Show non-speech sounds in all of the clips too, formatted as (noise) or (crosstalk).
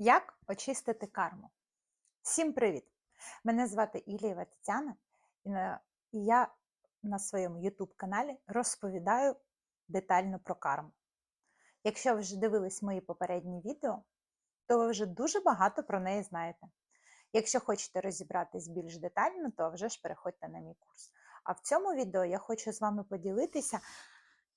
Як очистити карму? Всім привіт! Мене звати Ілієва Тетяна, і і я на своєму YouTube каналі розповідаю детально про карму. Якщо ви вже дивились мої попередні відео, то ви вже дуже багато про неї знаєте. Якщо хочете розібратись більш детально, то вже ж переходьте на мій курс. А в цьому відео я хочу з вами поділитися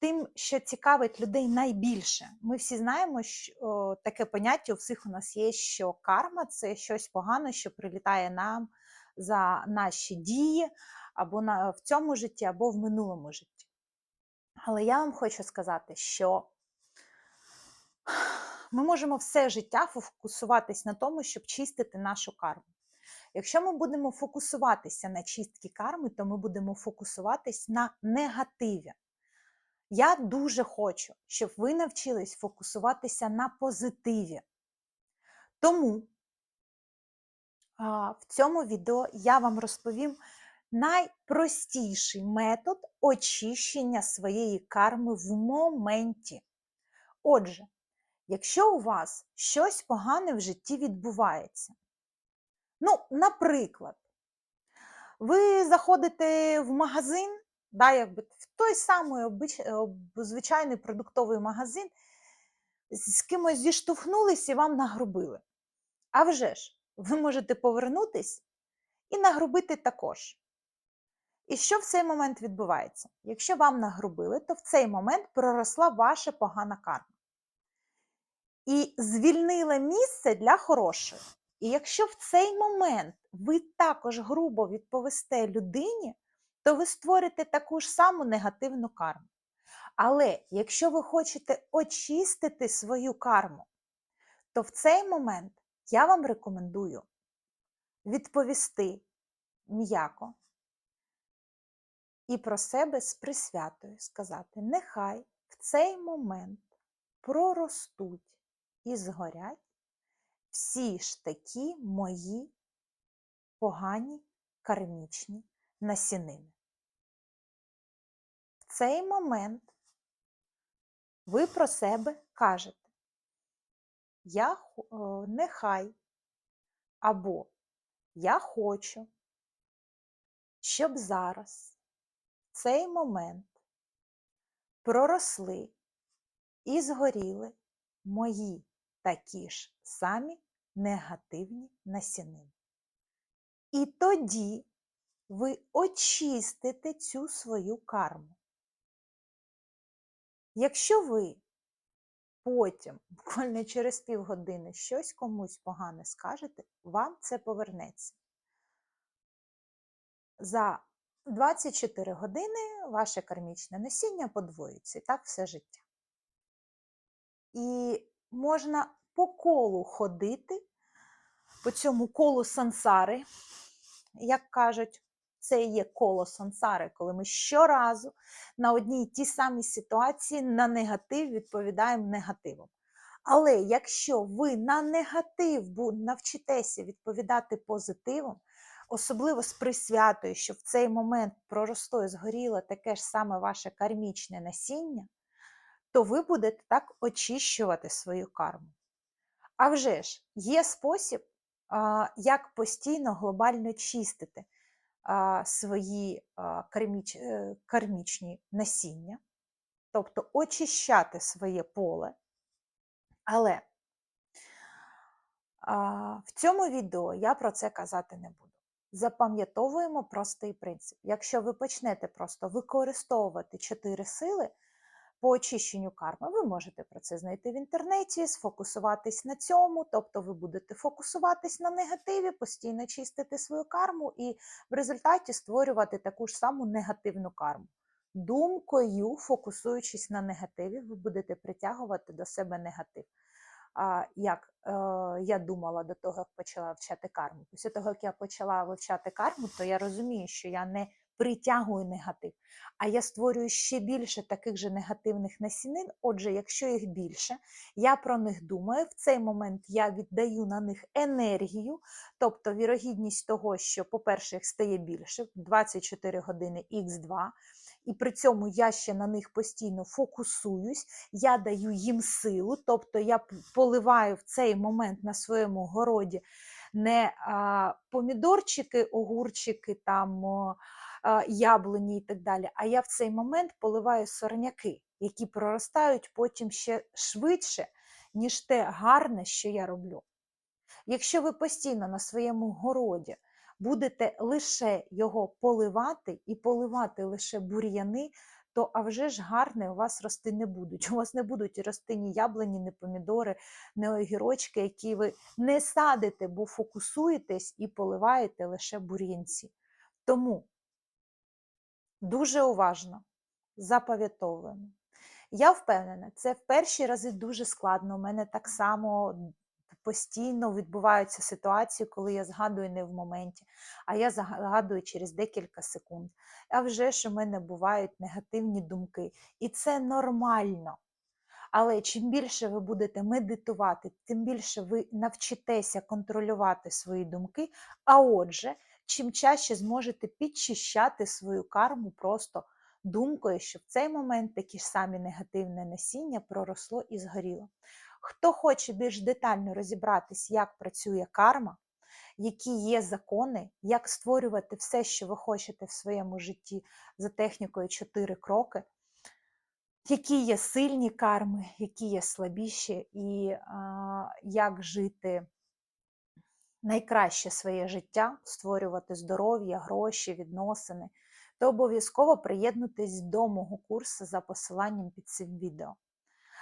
тим, що цікавить людей найбільше. Ми всі знаємо, що таке поняття у всіх у нас є, що карма це щось погане, що прилітає нам за наші дії або на, в цьому житті, або в минулому житті. Але я вам хочу сказати, що ми можемо все життя фокусуватись на тому, щоб чистити нашу карму. Якщо ми будемо фокусуватися на чистці карми, то ми будемо фокусуватись на негативі. Я дуже хочу, щоб ви навчились фокусуватися на позитиві. Тому в цьому відео я вам розповім найпростіший метод очищення своєї карми в моменті. Отже, якщо у вас щось погане в житті відбувається, ну, наприклад, ви заходите в магазин, да, якби в той самий обич... е, звичайний продуктовий магазин, з кимось зіштовхнулись і вам нагрубили. А вже ж, ви можете повернутись і нагрубити також. І що в цей момент відбувається? Якщо вам нагрубили, то в цей момент проросла ваша погана карма. І звільнила місце для хорошої. І якщо в цей момент ви також грубо відповісте людині, то ви створите таку ж саму негативну карму. Але якщо ви хочете очистити свою карму, то в цей момент я вам рекомендую відповісти м'яко і про себе з присвятою сказати: нехай в цей момент проростуть і згорять всі ж такі мої погані кармічні насінини. В цей момент ви про себе кажете, я е, нехай або я хочу, щоб зараз в цей момент проросли і згоріли мої такі ж самі негативні насінини. І тоді ви очистите цю свою карму. Якщо ви потім, (laughs) буквально через півгодини, щось комусь погане скажете, вам це повернеться. За 24 години ваше кармічне насіння подвоїться, і так все життя. І можна по колу ходити, по цьому колу сансари, як кажуть, це є коло сансари, коли ми щоразу на одній тій самій ситуації на негатив відповідаємо негативом. Але якщо ви на негатив навчитеся відповідати позитивом, особливо з присвятою, що в цей момент проросло і згоріло таке ж саме ваше кармічне насіння, то ви будете так очищувати свою карму. А вже ж, є спосіб, як постійно глобально чистити свої карміч, е, кармічні насіння, тобто очищати своє поле. Але в цьому відео я про це казати не буду. Запам'ятовуємо простий принцип. Якщо ви почнете просто використовувати чотири сили по очищенню карми, ви можете про це знайти в інтернеті, сфокусуватись на цьому, тобто ви будете фокусуватись на негативі, постійно чистити свою карму і в результаті створювати таку ж саму негативну карму. Думкою, фокусуючись на негативі, ви будете притягувати до себе негатив. А, як е, я думала до того, як почала вивчати карму. Після того, як я почала вивчати карму, то я розумію, що я не притягую негатив, а я створюю ще більше таких же негативних насінин. Отже, якщо їх більше, я про них думаю, в цей момент я віддаю на них енергію, тобто вірогідність того, що, по-перше, їх стає більше, 24 години х2, і при цьому я ще на них постійно фокусуюсь, я даю їм силу, тобто я поливаю в цей момент на своєму городі не а, помідорчики, огурчики, там, яблуні і так далі, а я в цей момент поливаю сорняки, які проростають потім ще швидше, ніж те гарне, що я роблю. Якщо ви постійно на своєму городі будете лише його поливати і поливати лише бур'яни, то а вже ж гарне у вас рости не будуть. У вас не будуть рости ні яблуні, ні помідори, ні огірочки, які ви не садите, бо фокусуєтесь і поливаєте лише бур'янці. Тому дуже уважно запам'ятовуємо. Я впевнена, це в перші рази дуже складно. У мене так само постійно відбуваються ситуації, коли я згадую не в моменті, а я згадую через декілька секунд. А вже ж у мене бувають негативні думки. І це нормально. Але чим більше ви будете медитувати, тим більше ви навчитеся контролювати свої думки. А отже, чим чаще зможете підчищати свою карму просто думкою, що в цей момент такі ж самі негативне насіння проросло і згоріло. Хто хоче більш детально розібратись, як працює карма, які є закони, як створювати все, що ви хочете в своєму житті за технікою 4 кроки, які є сильні карми, які є слабіші, і а, як жити найкраще своє життя, створювати здоров'я, гроші, відносини, то обов'язково приєднуйтесь до мого курсу за посиланням під цим відео,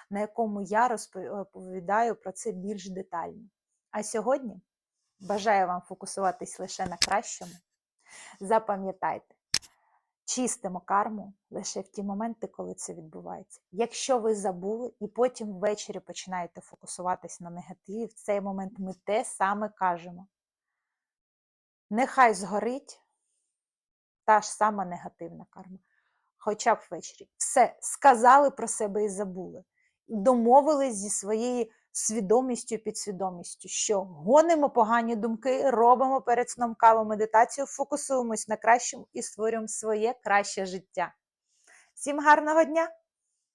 на якому я розповідаю про це більш детально. А сьогодні бажаю вам фокусуватись лише на кращому. Запам'ятайте, чистимо карму лише в ті моменти, коли це відбувається. Якщо ви забули і потім ввечері починаєте фокусуватись на негативі, в цей момент ми те саме кажемо. Нехай згорить та ж сама негативна карма. Хоча б ввечері. Все, сказали про себе і забули. Домовились зі своєю свідомістю і підсвідомістю, що гонимо погані думки, робимо перед сном каву медитацію, фокусуємось на кращому і створюємо своє краще життя. Всім гарного дня!